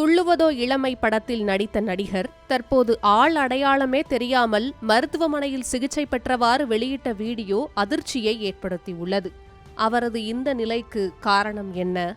துள்ளுவதோ இளமை படத்தில் நடித்த நடிகர் தற்போது ஆள் அடையாளமே தெரியாமல் மருத்துவமனையில் சிகிச்சை பெற்றவாறு வெளியிட்ட வீடியோ அதிர்ச்சியை ஏற்படுத்தியுள்ளது. அவரது இந்த நிலைக்கு காரணம் என்ன?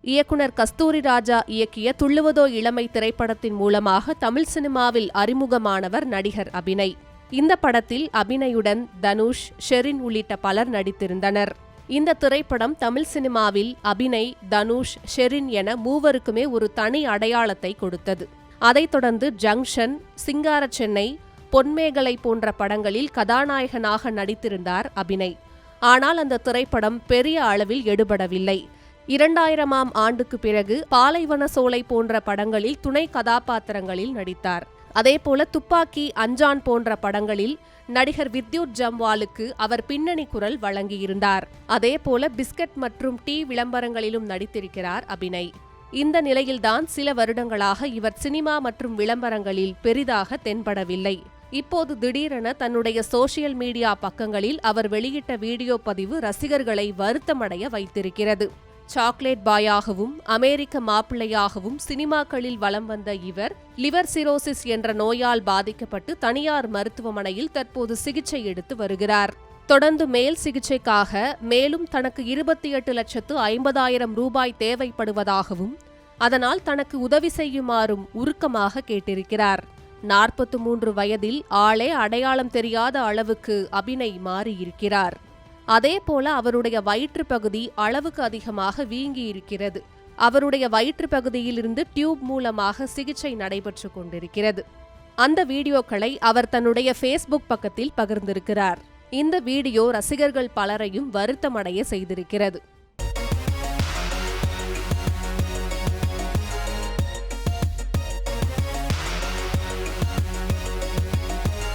இயக்குனர் கஸ்தூரி ராஜா இயக்கிய துள்ளுவதோ இளமை திரைப்படத்தின் மூலமாக தமிழ் சினிமாவில் அறிமுகமானவர் நடிகர் அபிநய். இந்த படத்தில் அபிநயுடன் தனுஷ் ஷெரின் உள்ளிட்ட பலர் நடித்திருந்தனர். இந்த திரைப்படம் தமிழ் சினிமாவில் அபிநய் தனுஷ் ஷெரின் என மூவருக்குமே ஒரு தனி அடையாளத்தை கொடுத்தது. அதைத் தொடர்ந்து ஜங்ஷன் சிங்கார சென்னை பொன்மேகலை போன்ற படங்களில் கதாநாயகனாக நடித்திருந்தார் அபிநய். ஆனால் அந்த திரைப்படம் பெரிய அளவில் எடுபடவில்லை. இரண்டாயிரமாம் ஆண்டுக்கு பிறகு பாலைவன சோலை போன்ற படங்களில் துணை கதாபாத்திரங்களில் நடித்தார். அதேபோல துப்பாக்கி அஞ்சான் போன்ற படங்களில் நடிகர் வித்யுத் ஜம்வாலுக்கு அவர் பின்னணி குரல் வழங்கியிருந்தார். அதேபோல பிஸ்கட் மற்றும் டீ விளம்பரங்களிலும் நடித்திருக்கிறார் அபிநய். இந்த நிலையில்தான் சில வருடங்களாக இவர் சினிமா மற்றும் விளம்பரங்களில் பெரிதாக தென்படவில்லை. இப்போது திடீரென தன்னுடைய சோசியல் மீடியா பக்கங்களில் அவர் வெளியிட்ட வீடியோ பதிவு ரசிகர்களை வருத்தமடைய வைத்திருக்கிறது. சாக்லேட் பாயாகவும் அமெரிக்க மாப்பிள்ளையாகவும் சினிமாக்களில் வலம் வந்த இவர் லிவர் சிரோசிஸ் என்ற நோயால் பாதிக்கப்பட்டு தனியார் மருத்துவமனையில் தற்போது சிகிச்சை எடுத்து வருகிறார். தொடர்ந்து மேல் சிகிச்சைக்காக மேலும் தனக்கு இருபத்தி எட்டு லட்சத்து ஐம்பதாயிரம் ரூபாய் தேவைப்படுவதாகவும் அதனால் தனக்கு உதவி செய்யுமாறும் உருக்கமாக கேட்டிருக்கிறார். நாற்பத்து மூன்று வயதில் ஆளே அடையாளம் தெரியாத அளவுக்கு அபிநய் மாறியிருக்கிறார். அதே போல அவருடைய வயிற்று பகுதி அளவுக்கு அதிகமாக வீங்கி இருக்கிறது அவருடைய வயிற்று பகுதியிலிருந்து டியூப் மூலமாக சிகிச்சை நடைபெற்று கொண்டிருக்கிறது. அந்த வீடியோக்களை அவர் தன்னுடைய ஃபேஸ்புக் பக்கத்தில் பகிர்ந்திருக்கிறார். இந்த வீடியோ ரசிகர்கள் பலரையும் வருத்தமடைய செய்திருக்கிறது.